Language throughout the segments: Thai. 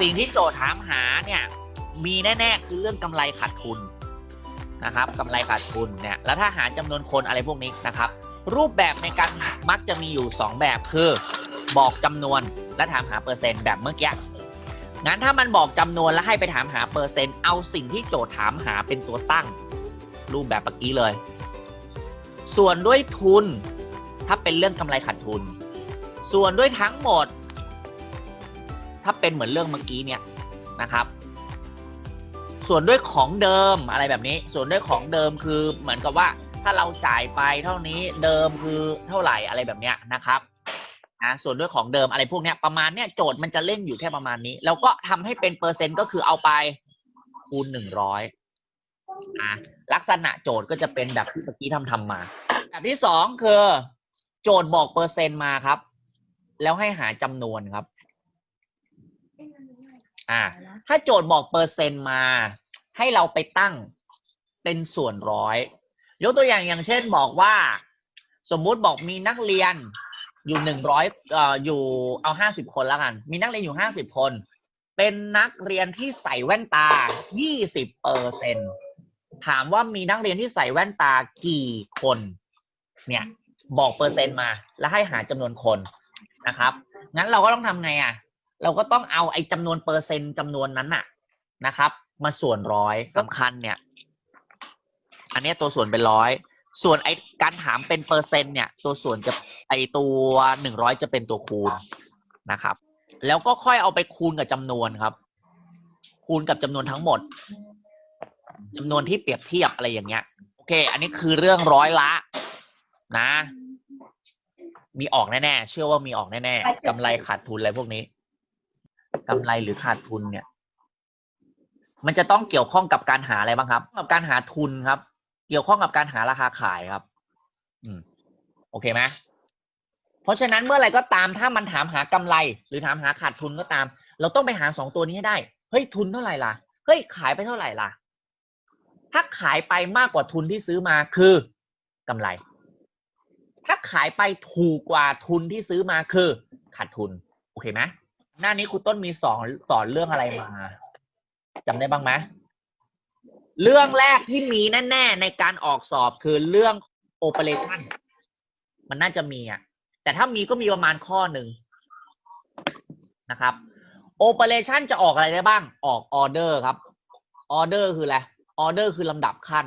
สิ่งที่โจทย์ถามหาเนี่ยมีแน่ๆคือเรื่องกำไรขาดทุนนะครับกำไรขาดทุนเนี่ยแล้วถ้าหาจำนวนคนอะไรพวกนี้นะครับ รูปแบบในการมักจะมีอยู่ 2 แบบคือ บอกจำนวนและถามหาเปอร์เซ็นต์แบบเมื่อกี้งั้นถ้ามันบอกจำนวนแล้วให้ไปถามหาเปอร์เซ็นต์เอาสิ่งที่โจทย์ถามหาเป็นตัวตั้ง รูปแบบเมื่อกี้เลย ส่วนด้วยทุนถ้าเป็นเรื่องกำไรขาดทุน ส่วนด้วยทั้งหมด ถ้าเป็นเหมือนเรื่องเมื่อกี้เนี่ยนะครับ ส่วนด้วยของเดิมอะไรแบบนี้ ส่วนด้วยของเดิมคือเหมือนกับว่าถ้าเราจ่ายไปเท่านี้เดิมคือเท่าไหร่อะไรแบบเนี้ยนะครับนะส่วนด้วยของเดิมอะไรพวกเนี้ยประมาณเนี้ยโจทย์มันจะเล่นอยู่แค่ประมาณนี้ แล้วก็ทำให้เป็นเปอร์เซ็นต์ก็คือเอาไปคูณหนึ่งร้อยอะลักษณะโจทย์ก็จะเป็นแบบที่เมื่อกี้ทำทำมาแบบที่สองคือ โจทย์บอกเปอร์เซ็นต์มาครับ แล้วให้หาจำนวนครับ อ่า ถ้าโจทย์บอกเปอร์เซ็นต์มา ให้เราไปตั้งเป็นส่วนร้อย ยกตัวอย่างอย่างเช่นบอกว่า สมมุติบอกมีนักเรียนอยู่หนึ่งร้อยเอ่ออยู่เอาห้าสิบคนแล้วกัน มีนักเรียนอยู่ห้าสิบคน เป็นนักเรียนที่ใส่แว่นตายี่สิบเปอร์เซ็นถามว่ามีนักเรียนที่ใส่แว่นตากี่คน เนี่ยบอกเปอร์เซ็นต์มา แล้วให้หาจำนวนคนนะครับ งั้นเราก็ต้องทำไงอะ เราก็ต้องเอาไอ้จำนวนเปอร์เซ็นต์จำนวนนั้นน่ะนะครับ มาส่วนร้อยสำคัญเนี่ย อันเนี้ยตัวส่วนเป็นร้อยส่วนไอ้การถามเป็นเปอร์เซ็นต์เนี่ย ตัวส่วนจะไอตัวหนึ่งร้อยจะเป็นตัวคูณนะครับ แล้วก็ค่อยเอาไปคูณกับจำนวนครับ คูณกับจำนวนทั้งหมดจำนวนที่เปรียบเทียบอะไรอย่างเงี้ยโอเค อันนี้คือเรื่องร้อยละ นะ มีออกแน่ๆเชื่อว่ามีออกแน่ๆกำไรขาดทุนอะไรพวกนี้ กำไรหรือขาดทุนเนี่ย มันจะต้องเกี่ยวข้องกับการหาอะไรบ้างครับ กับการหาทุนครับ เกี่ยวข้องกับการหาราคาขายครับ อืม โอเคไหมเพราะฉะนั้นเมื่อไรก็ตามถ้ามันถามหากำไร หรือถามหาขาดทุนก็ตาม เราต้องไปหาสองตัวนี้ให้ได้ เฮ้ยทุนเท่าไหร่ล่ะ เฮ้ยขายไปเท่าไหร่ล่ะ ถ้าขายไปมากกว่าทุนที่ซื้อมาคือกำไร ถ้าขายไปถูกกว่าทุนที่ซื้อมาคือขาดทุน โอเคไหม หน้านี้ครูต้นมีสอนสอนเรื่องอะไรมาจำได้บ้างไหมเรื่องแรกที่มีแน่ๆในการออกสอบคือเรื่อง operation มันน่าจะมีอะ แต่ถ้ามีก็มีประมาณข้อหนึ่งนะครับ operation จะออกอะไรได้บ้าง ออก order ครับ order คืออะไร order คือลำดับขั้น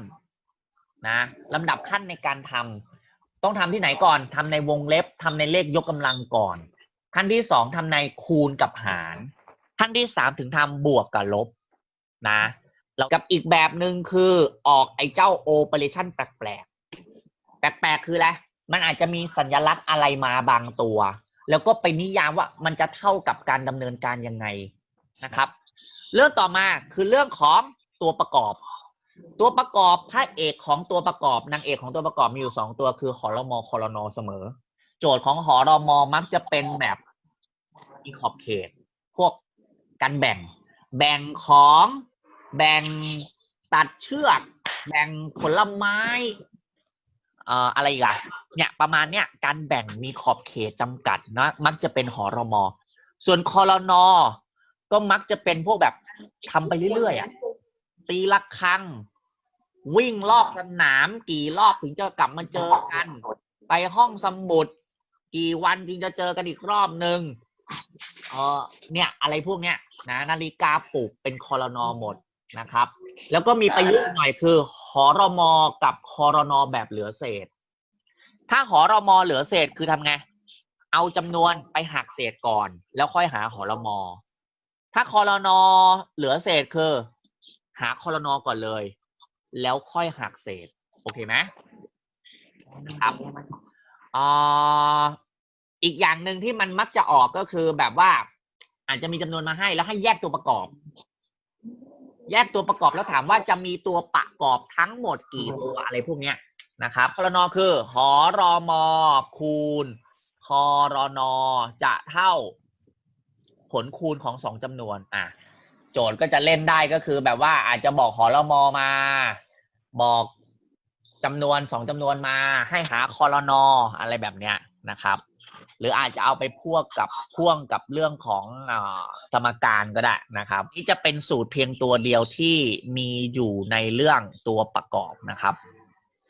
นะลำดับขั้นในการทำต้องทำที่ไหนก่อนทำในวงเล็บทำในเลขยกกำลังก่อน ขั้นที่สองทำในคูณกับหาร ขั้นที่สามถึงทำบวกกับลบนะแล้วกับอีกแบบหนึ่งคือออกไอ้เจ้า operation แปลกๆแปลกๆคืออะไรมันอาจจะมีสัญลักษณ์อะไรมาบางตัว แล้วก็ไปนิยามว่ามันจะเท่ากับการดำเนินการยังไงนะครับ เรื่องต่อมาคือเรื่องของตัวประกอบ ตัวประกอบพระเอกของตัวประกอบนางเอกของตัวประกอบมีอยู่สองตัวคือหอรมอคอรนอเสมอ จทย์ของหอรมอมักจะเป็นแบบมีขอบเขต พวกการแบ่ง แบ่งของแบ่งตัดเชือก แบ่งผลไม้เอ่ออะไรอีกอะเนี่ยประมาณเนี้ยการแบ่งมีขอบเขตจำกัดนะมักจะเป็นหอรอมอส่วนคอรนอก็มักจะเป็นพวกแบบทำไปเรื่อยๆอะตีละครัง วิ่งรอบสนามกี่รอบถึงจะกลับมาเจอกัน ไปห้องสมุด กี่วันจึงจะเจอกันอีกรอบหนึ่งเออเนี่ยอะไรพวกเนี้ยนะนาฬิกาปลุกเป็นคอรนอหมดนะครับ แล้วก็มีประยุกต์หน่อยคือหอรมอกับคอรนอแบบเหลือเศษ ถ้าหอรมอเหลือเศษคือทำไง เอาจำนวนไปหักเศษก่อน แล้วค่อยหาหอรมอ ถ้าคอรนอเหลือเศษคือ หาคอรนอก่อนเลย แล้วค่อยหักเศษ โอเคไหมครับอ่า อีกอย่างหนึ่งที่มันมักจะออกก็คือแบบว่า อาจจะมีจำนวนมาให้แล้วให้แยกตัวประกอบ แยกตัวประกอบแล้วถามว่าจะมีตัวประกอบทั้งหมดกี่ตัวอะไรพวกเนี้ยนะครับคอรนอคือ หอรอมอคูณคอรนอจะเท่า ผลคูณของสองจำนวน อะ โจทย์ก็จะเล่นได้ก็คือ แบบว่าอาจจะบอกหอรมอมา บอกจำนวนสองจำนวนมา ให้หาคอรนออะไรแบบเนี้ยนะครับ หรืออาจจะเอาไปพ่วงกับพ่วงกับเรื่องของอสมการก็ได้นะครับ นี่จะเป็นสูตรเพียงตัวเดียวที่มีอยู่ในเรื่องตัวประกอบนะครับ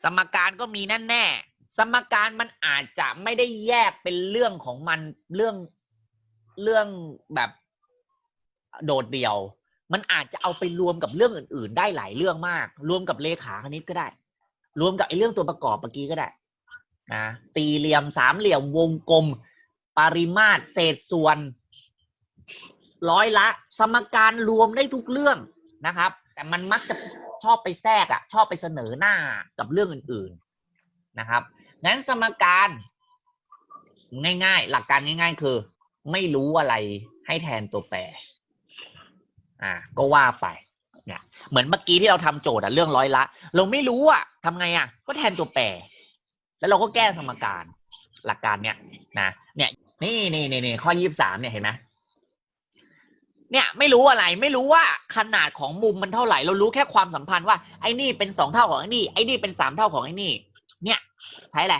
สมการก็มีแน่แน่ๆสมการมันอาจจะไม่ได้แยกเป็นเรื่องของมันเรื่องเรื่องแบบโดดเดี่ยว มันอาจจะเอาไปรวมกับเรื่องอื่น ๆ ได้หลายเรื่องมาก รวมกับเลขาคณิตก็ได้ รวมกับไอ้เรื่องตัวประกอบเมื่อกี้ก็ได้ นะสี่เหลี่ยมสามเหลี่ยมวงกลม ปริมาตรเศษส่วน ร้อยละ สมการรวมได้ทุกเรื่องนะครับ แต่มันมักจะชอบไปแทรกอะชอบไปเสนอหน้ากับเรื่องอื่น ๆนะครับงั้นสมการง่าย ๆ หลักการง่าย ๆ คือ ไม่รู้อะไรให้แทนตัวแปร อ่า ก็ว่าไปเนี่ยเหมือนเมื่อกี้ที่เราทำโจทย์อะเรื่องร้อยละ เราไม่รู้อะทำไงอะก็แทนตัวแปร แล้วเราก็แก้สมการหลักการเนี้ยนะเนี่ย นี่นี่นี่นี่ข้อยี่สิบสามเนี่ยเห็นไหมเนี่ยไม่รู้อะไรไม่รู้ว่าขนาดของมุมมันเท่าไหร่ เรารู้แค่ความสัมพันธ์ว่าไอ้นี่เป็นสองเท่าของไอ้นี่ไอ้นี่เป็นสามเท่าของไอ้นี่ เนี่ยใช้อะไร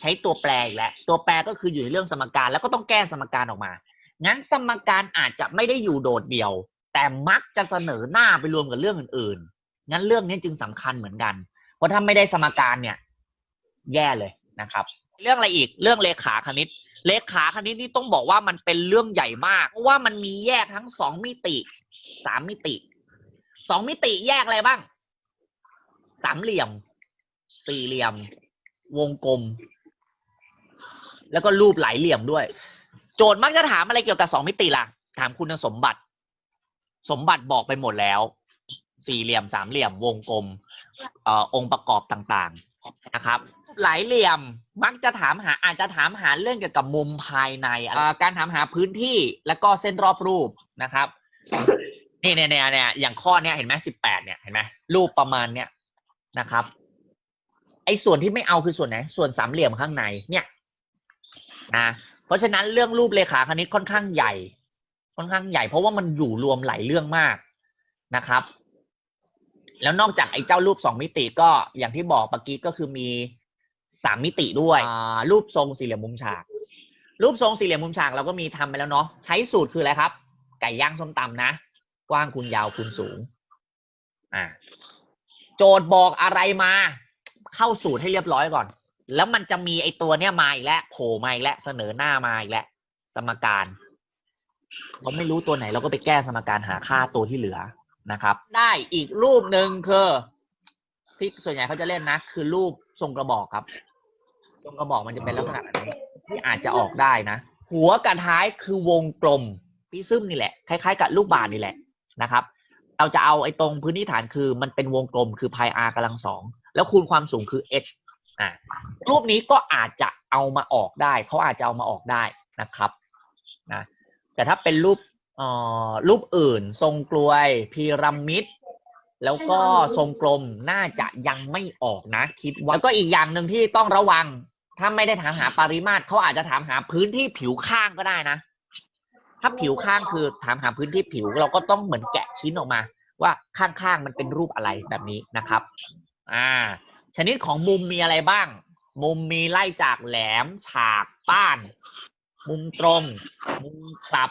ใช้ตัวแปรอีกแล้วตัวแปรก็คืออยู่ในเรื่องสมการแล้วก็ต้องแก้สมการออกมา งั้นสมการอาจจะไม่ได้อยู่โดดเดี่ยว แต่มักจะเสนอหน้าไปรวมกับเรื่องอื่นๆงั้นเรื่องนี้จึงสำคัญเหมือนกัน เพราะถ้าไม่ได้สมการเนี่ย แย่เลยนะครับ เรื่องอะไรอีกเรื่องเลขาคณิต เลขาคณิตนี่ต้องบอกว่ามันเป็นเรื่องใหญ่มาก เพราะว่ามันมีแยกทั้งสองมิติสามมิติสองมิติแยกอะไรบ้าง สามเหลี่ยม สี่เหลี่ยม วงกลม แล้วก็รูปหลายเหลี่ยมด้วย โจทย์มักจะถามอะไรเกี่ยวกับสองมิติล่ะ ถามคุณสมบัติ สมบัติบอกไปหมดแล้ว สี่เหลี่ยมสามเหลี่ยม วงกลมออองค์ประกอบต่างๆ นะครับ หลายเหลี่ยมมักจะถามหาอาจจะถามหาเรื่องเกี่ยวกับมุมภายในการถามหาพื้นที่แล้วก็เส้นรอบรูปนะครับนี่เนี่ยเนี่ยเนี่ยอย่างข้อเนี้ยเห็นไหมสิบแปดเนี่ยเห็นไหมรูปประมาณเนี้ยนะครับ ไอ้ส่วนที่ไม่เอาคือส่วนไหนส่วนสามเหลี่ยมข้างในเนี่ยนะเพราะฉะนั้นเรื่องรูปเลขาคณิตค่อนข้างใหญ่ ค่อนข้างใหญ่ เพราะว่ามันอยู่รวมหลายเรื่องมากนะครับ แล้วนอกจากไอ้เจ้ารูปสองมิติก็อย่างที่บอกเมื่อกี้ก็คือมีสามมิติด้วยอ่ารูปทรงสี่เหลี่ยมมุมฉาก รูปทรงสี่เหลี่ยมมุมฉากเราก็มีทำไปแล้วเนาะใช้สูตรคืออะไรครับ ไก่ย่างส้มตำนะ กว้างคูณยาวคูณสูง อ่า โจทย์บอกอะไรมา เข้าสูตรให้เรียบร้อยก่อน แล้วมันจะมีไอ้ตัวเนี้ยมาอีกแล้วโผล่มาอีกแล้วเสนอหน้ามาอีกแล้วสมการเราไม่รู้ตัวไหนเราก็ไปแก้สมการหาค่าตัวที่เหลือ นะครับ ได้อีกรูปหนึ่งคือที่ส่วนใหญ่เขาจะเล่นนะ คือรูปทรงกระบอกครับ ทรงกระบอกมันจะเป็นลักษณะแบบนี้ที่อาจจะออกได้นะ หัวกับท้ายคือวงกลมพิซึมนี่แหละ คล้ายๆ กับลูกบาศนี่แหละนะครับ เราจะเอาไอ้ตรงพื้นที่ฐานคือมันเป็นวงกลมคือพาย r กำลังสองแล้วคูณความสูงคือ h อ่ารูปนี้ก็อาจจะเอามาออกได้ เขาอาจจะเอามาออกได้นะครับนะแต่ถ้าเป็นรูป รูปอื่น ทรงกลวยพีระมิด แล้วก็ทรงกลมน่าจะยังไม่ออกนะ คิดว่าแล้วก็อีกอย่างหนึ่งที่ต้องระวัง ถ้าไม่ได้ถามหาปริมาตรเขาอาจจะถามหาพื้นที่ผิวข้างก็ได้นะ ถ้าผิวข้างคือถามหาพื้นที่ผิว เราก็ต้องเหมือนแกะชิ้นออกมา ว่าข้างๆมันเป็นรูปอะไรแบบนี้นะครับ อ่า ชนิดของมุมมีอะไรบ้าง มุมมีไล่จากแหลม ฉากป้าน มุมตรง มุมสับ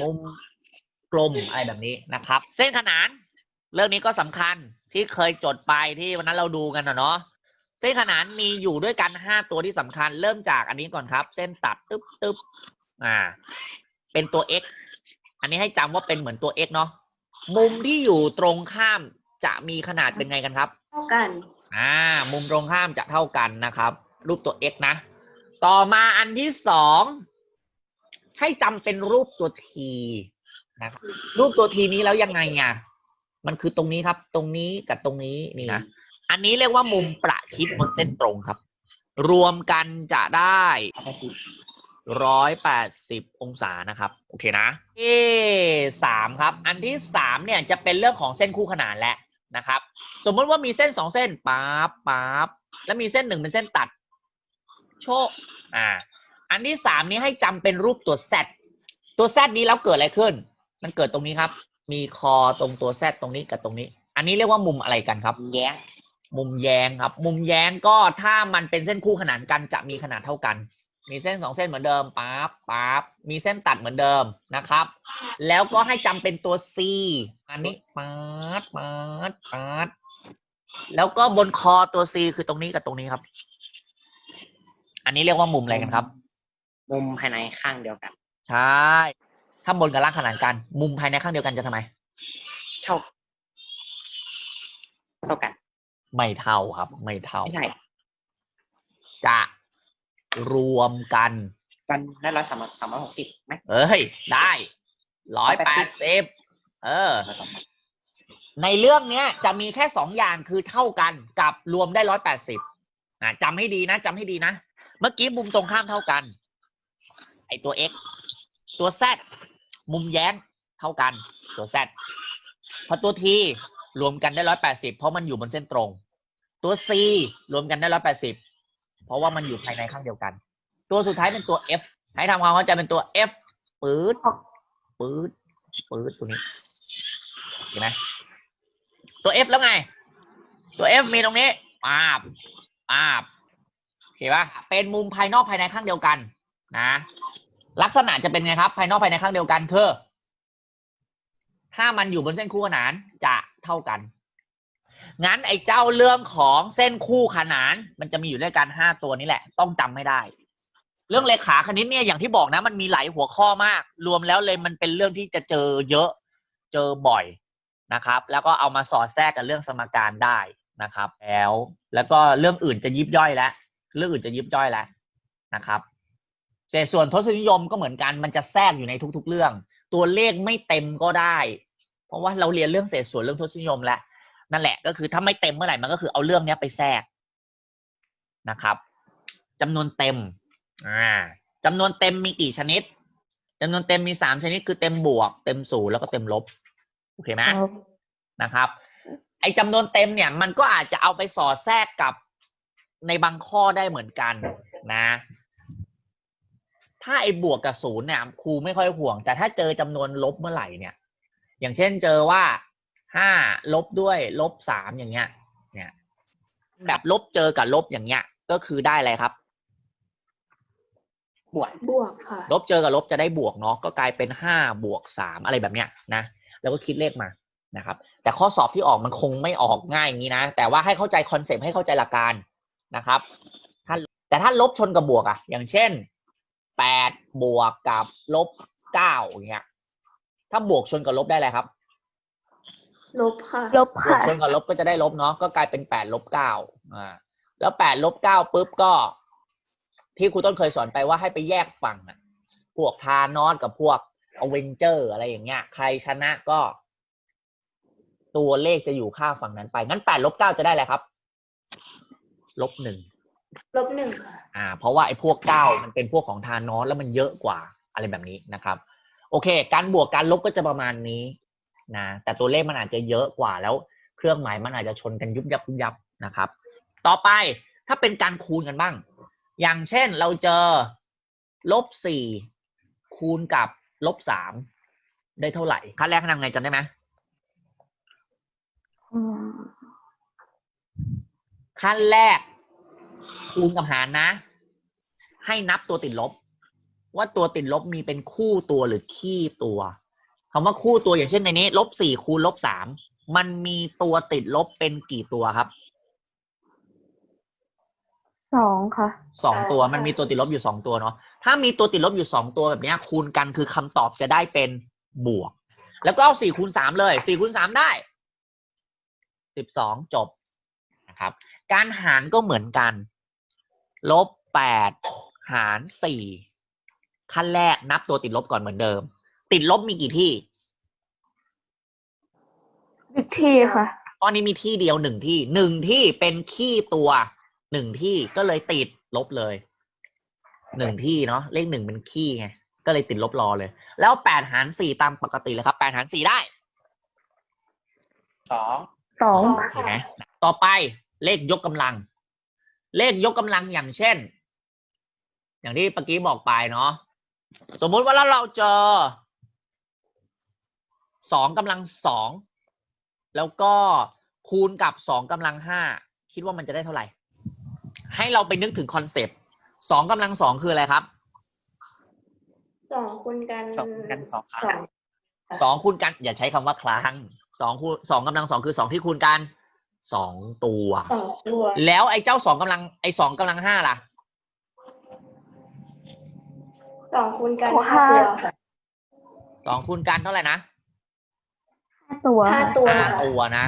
มุมกลมอะไรแบบนี้นะครับ เส้นขนาน เรื่องนี้ก็สำคัญที่เคยจดไปที่วันนั้นเราดูกันนะเนาะเส้นขนานมีอยู่ด้วยกันห้าตัวที่สำคัญ เริ่มจากอันนี้ก่อนครับ เส้นตัดตึ๊บตึ๊บอ่า เป็นตัว x อันนี้ให้จำว่าเป็นเหมือนตัว x เนาะมุมที่อยู่ตรงข้ามจะมีขนาดเป็นไงกันครับ เท่ากัน อ่า มุมตรงข้ามจะเท่ากันนะครับ รูปตัว x นะ ต่อมาอันที่สอง ให้จำเป็นรูปตัว t นะครับรูปตัว t นี้แล้วยังไงอะมันคือตรงนี้ครับ ตรงนี้กับตรงนี้นี่นะอันนี้เรียกว่ามุมประชิดบนเส้นตรงครับ รวมกันจะได้ร้อยแปดสิบองศานะครับ โอเคนะเอสามครับ อันที่สามเนี่ยจะเป็นเรื่องของเส้นคู่ขนานแหละนะครับ สมมติว่ามีเส้นสองเส้นปั๊บปั๊บแล้วมีเส้นหนึ่งเป็นเส้นตัด โชคอ่า อันที่สามนี้ให้จำเป็นรูปตัว z ตัว z นี้แล้วเกิดอะไรขึ้น มันเกิดตรงนี้ครับ มีคอตรงตัว z ตรงนี้กับตรงนี้ อันนี้เรียกว่ามุมอะไรกันครับ แย้ง มุมแย้งครับ มุมแย้งก็ถ้ามันเป็นเส้นคู่ขนานกันจะมีขนาดเท่ากัน มีเส้นสองเส้นเหมือนเดิมปั๊บปั๊บ มีเส้นตัดเหมือนเดิมนะครับ แล้วก็ให้จำเป็นตัว C อันนี้ปั๊ดปั๊ดปั๊ดแล้วก็บนคอตัว C คือตรงนี้กับตรงนี้ครับ อันนี้เรียกว่ามุมอะไรกันครับ มุมภายในข้างเดียวกัน ใช่ถ้าบนกับล่างขนานกัน มุมภายในข้างเดียวกันจะทำไม เท่า เท่ากัน ไม่เท่าครับ ไม่เท่าไม่ใช่จะรวมกันกันได้ร้อยสามสามร้อยหกสิบไหมเอ้ย ได้ร้อยแปดสิบเออแล้วต่อไปในเรื่องเนี้ย จะมีแค่สองอย่างคือเท่ากันกับรวมได้ร้อยแปดสิบอะจำให้ดีนะจำให้ดีนะ เมื่อกี้มุมตรงข้ามเท่ากัน ไอตัว x ตัว z มุมแย้งเท่ากันตัว z พอตัว t รวมกันได้ร้อยแปดสิบเพราะมันอยู่บนเส้นตรง ตัว c รวมกันได้ร้อยแปดสิบเพราะว่ามันอยู่ภายในข้างเดียวกัน ตัวสุดท้ายเป็นตัว f ให้ทำความเข้าใจเป็นตัว f ปื๊ดปื๊ดปื๊ดตัวนี้เห็นไหมตัว F แล้วไง ตัว F มีตรงนี้ปาบปาบโอเคปะเป็นมุมภายนอกภายในข้างเดียวกัน นะ ลักษณะจะเป็นไงครับ ภายนอกภายในข้างเดียวกันคือถ้ามันอยู่บนเส้นคู่ขนานจะเท่ากัน งั้นไอ้เจ้าเรื่องของเส้นคู่ขนาน มันจะมีอยู่ด้วยกันห้าตัวนี้แหละ ต้องจำไม่ได้ เรื่องเลขาคณิตเนี่ยอย่างที่บอกนะ มันมีหลายหัวข้อมาก รวมแล้วเลยมันเป็นเรื่องที่จะเจอเยอะ เจอบ่อยนะครับ แล้วก็เอามาสอดแทรกกับเรื่องสมการได้นะครับ แล้ว แล้วก็เรื่องอื่นจะยิบย่อยแล้ว เรื่องอื่นจะยิบย่อยแล้วนะครับ เศษส่วนทศนิยมก็เหมือนกันมันจะแทรกอยู่ในทุก ๆ เรื่อง ตัวเลขไม่เต็มก็ได้ เพราะว่าเราเรียนเรื่องเศษส่วนเรื่องทศนิยมแล้วนั่นแหละก็คือถ้าไม่เต็มเมื่อไหร่มันก็คือเอาเรื่องเนี้ยไปแทรกนะครับจำนวนเต็มอ่าจำนวนเต็มมีกี่ชนิดจำนวนเต็มมีสามชนิดคือเต็มบวก เต็มศูนย์แล้วก็เต็มลบโอเคไหมนะครับ ไอ้จำนวนเต็มเนี่ย มันก็อาจจะเอาไปสอดแทรกกับในบางข้อได้เหมือนกันนะ ถ้าไอ้บวกกับศูนย์เนี่ยครูไม่ค่อยห่วง แต่ถ้าเจอจำนวนลบเมื่อไหร่เนี่ย อย่างเช่นเจอว่าห้าลบด้วยลบสามอย่างเงี้ย เนี่ย แบบลบเจอกับลบอย่างเงี้ย ก็คือได้อะไรครับ บวกบวกค่ะ ลบเจอกับลบจะได้บวกเนาะก็กลายเป็นห้าบวกสามอะไรแบบเนี้ยนะแล้วก็คิดเลขมานะครับ แต่ข้อสอบที่ออกมันคงไม่ออกง่ายอย่างนี้นะแต่ว่าให้เข้าใจคอนเซปต์ให้เข้าใจหลักการนะครับถ้าแต่ถ้าลบชนกับบวกอะอย่างเช่น แปดบวกกับลบเก้าอย่างเงี้ย ถ้าบวกชนกับลบได้อะไรครับลบค่ะลบบวกค่ะ ชนกับลบก็จะได้ลบเนาะก็กลายเป็นแปดลบเก้าอ่า แล้วแปดลบเก้าปุ๊บก็ ที่ครูต้นเคยสอนไปว่าให้ไปแยกฝั่งอะพวกทานอสกับพวกอเวนเจอร์ อะไรอย่างเงี้ย ใครชนะก็ ตัวเลขจะอยู่ค่าฝั่งนั้นไป งั้นแปดลบเก้าจะได้อะไรครับ ลบหนึ่ง ลบหนึ่งค่ะอ่า เพราะว่าไอ้พวกเก้ามันเป็นพวกของทานอสแล้วมันเยอะกว่าอะไรแบบนี้นะครับ โอเค การบวกการลบก็จะประมาณนี้นะแต่ตัวเลขมันอาจจะเยอะกว่าแล้ว เครื่องหมายมันอาจจะชนกันยุบยับยุบยับนะครับ ต่อไปถ้าเป็นการคูณกันบ้าง อย่างเช่นเราเจอลบสี่คูณกับลบสามได้เท่าไหร่ขั้นแรกทำไงจำได้ไหมอืมขั้นแรก คูณกับหารนะ ให้นับตัวติดลบ ว่าตัวติดลบมีเป็นคู่ตัวหรือขี้ตัวคำว่าคู่ตัวอย่างเช่นในนี้ลบสี่คูณลบสามมันมีตัวติดลบเป็นกี่ตัวครับสองค่ะสองตัวอ่ามัมันมีตัวติดลบอยู่สองตัวเนาะถ้ามีตัวติดลบอยู่สองตัวแบบเนี้ยคูณกันคือคำตอบจะได้เป็นบวก แล้วก็เอาสี่คูณสามเลยสี่คูณสามได้สิบสองจบนะครับ การหารก็เหมือนกัน ลบแปดหารสี่ขั้นแรกนับตัวติดลบก่อนเหมือนเดิม ติดลบมีกี่ที่อีกที่ค่ะตอนนี้มีที่เดียวหนึ่งที่หนึ่งที่เป็นขี้ตัวหนึ่งที่ก็เลยติดลบเลยหนึ่งที่เนาะเลขหนึ่งเป็นขี้ไงก็เลยติดลบรอเลย แล้วแปดหารสี่ตามปกติเลยครับแปดหารสี่ได้สองสองสองเห็นไหมต่อไปเลขยกกำลัง เลขยกกำลังอย่างเช่น อย่างที่เมื่อกี้บอกไปเนาะสมมุติว่าแล้วเราเจอสองกำลังสองแล้วก็คูณกับสองกำลังห้าคิดว่ามันจะได้เท่าไหร่ ให้เราไปนึกถึงคอนเซปต์สองกำลังสองคืออะไรครับสองคูณกันสองคูณกันสองครั้งสองสองคูณกัน อย่าใช้คำว่าครั้งสองคูณสองกำลังสองคือสองที่คูณกัน สองตัว สองตัว แล้วไอ้เจ้าสองกำลังไอ้สองกำลังห้าล่ะ สองคูณกันโอ้ห้าห้าตัวค่ะสองคูณกันเท่าไหร่นะห้าตัวห้าค่ะตัวห้าค่ะตัวนะ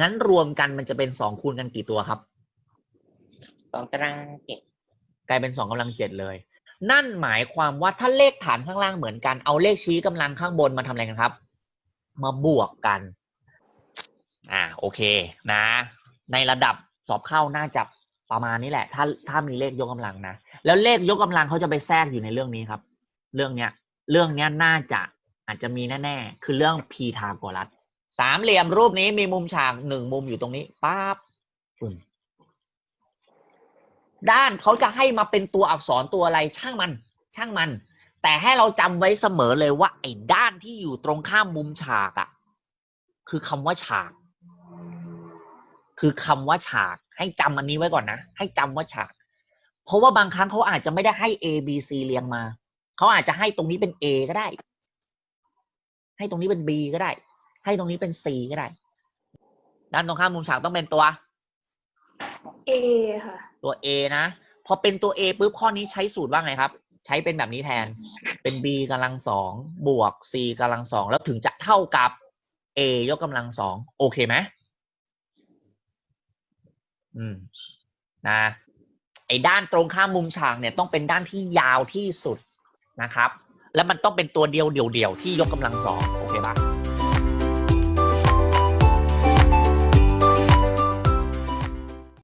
งั้นรวมกันมันจะเป็นสองคูณกันกี่ตัวครับ สองตารางเจ็ดกลายเป็นสองกำลังเจ็ดเลย นั่นหมายความว่าถ้าเลขฐานข้างล่างเหมือนกัน เอาเลขชี้กำลังข้างบนมาทำอะไรกันครับ มาบวกกัน อ่าโอเคนะ ในระดับสอบเข้าน่าจะประมาณนี้แหละ ถ้าถ้ามีเลขยกกำลังนะแล้วเลขยกกำลังเขาจะไปแทรกอยู่ในเรื่องนี้ครับ เรื่องเนี้ย เรื่องเนี้ยน่าจะอาจจะมีแน่ๆคือเรื่องพีทาโกรัสสามเหลี่ยมรูปนี้มีมุมฉากหนึ่งมุมอยู่ตรงนี้ปั๊บปึ้งด้านเขาจะให้มาเป็นตัวอักษรตัวอะไรช่างมัน ช่างมัน แต่ให้เราจำไว้เสมอเลยว่าไอ้ด้านที่อยู่ตรงข้ามมุมฉากอะคือคำว่าฉาก คือคำว่าฉาก ให้จำอันนี้ไว้ก่อนนะ ให้จำว่าฉาก เพราะว่าบางครั้งเขาอาจจะไม่ได้ให้ A B C เรียงมาเขาอาจจะให้ตรงนี้เป็น A ก็ได้ ให้ตรงนี้เป็น B ก็ได้ ให้ตรงนี้เป็น C ก็ได้ ด้านตรงข้ามมุมฉากต้องเป็นตัวเอค่ะ ตัว A นะ พอเป็นตัว A ปุ๊บข้อนี้ใช้สูตรว่าไงครับ ใช้เป็นแบบนี้แทน เป็น B กำลังสองบวก C กำลังสองแล้วถึงจะเท่ากับ A ยกกำลังสองโอเคไหม อืมนะไอ้ด้านตรงข้ามมุมฉากเนี่ยต้องเป็นด้านที่ยาวที่สุดนะครับ แล้วมันต้องเป็นตัวเดียวเดี่ยวๆที่ยกกำลังสองโอเคปะ